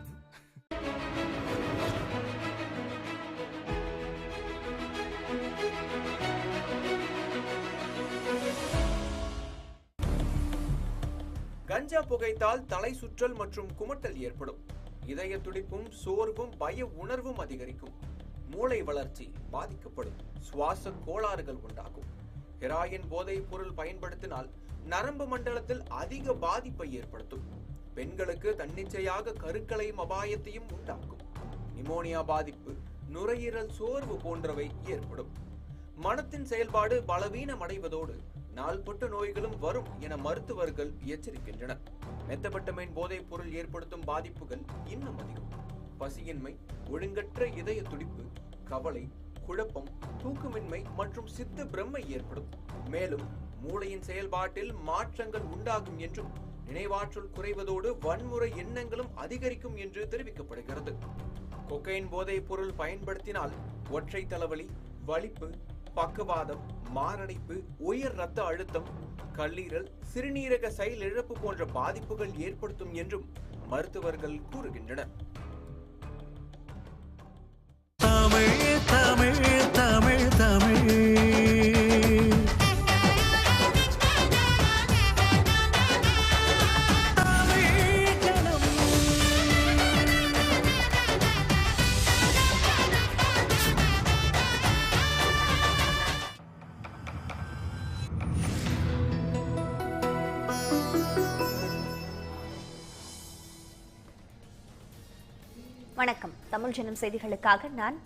கஞ்சா புகைத்தால் தலை சுற்றல் மற்றும் குமட்டல் ஏற்படும். இதய துடிப்பும் சோர்வும் பய உணர்வும் அதிகரிக்கும். மூளை வளர்ச்சி பாதிக்கப்படும். சுவாச கோளாறுகள் உண்டாகும். ஹெராயின் போதைப் பொருள் பயன்படுத்தினால் நரம்பு மண்டலத்தில் அதிக பாதிப்பை ஏற்படுத்தும். பெண்களுக்கு தன்னிச்சையாக கருக்களையும் அபாயத்தையும் உண்டாக்கும். நிமோனியா பாதிப்பு நுரையீரல் சோர்வு போன்றவை ஏற்படும். மனத்தின் செயல்பாடு பலவீனமடைவதோடு நாள்பட்ட நோய்களும் வரும் என மருத்துவர்கள் எச்சரிக்கின்றனர். மெத்தபட்டமைன் போதைப் பொருள் ஏற்படுத்தும் பாதிப்புகள் இன்னும் அதிகம். பசியின்மை ஒழுங்கற்ற இதய துடிப்பு கவலை குழப்பம் தூக்கமின்மை மற்றும் சித்த பிரம்மை ஏற்படும். மேலும் மூளையின் செயல்பாட்டில் மாற்றங்கள் உண்டாகும் என்றும் நினைவாற்றல் குறைவதோடு வன்முறை எண்ணங்களும் அதிகரிக்கும் என்று தெரிவிக்கப்படுகிறது. கொக்கைன் போதைப் பொருள் பயன்படுத்தினால் ஒற்றை தலைவலி வலிப்பு பக்கவாதம் மாரடைப்பு உயர் ரத்த அழுத்தம் கல்லீரல் சிறுநீரக செயலிழப்பு போன்ற பாதிப்புகள் ஏற்படுத்தும் என்றும் மருத்துவர்கள் கூறுகின்றனர். தமிழ் தமிழ் தமிழ் தமிழ். தமிழ் ஜனம் செய்திகளுக்காக நான்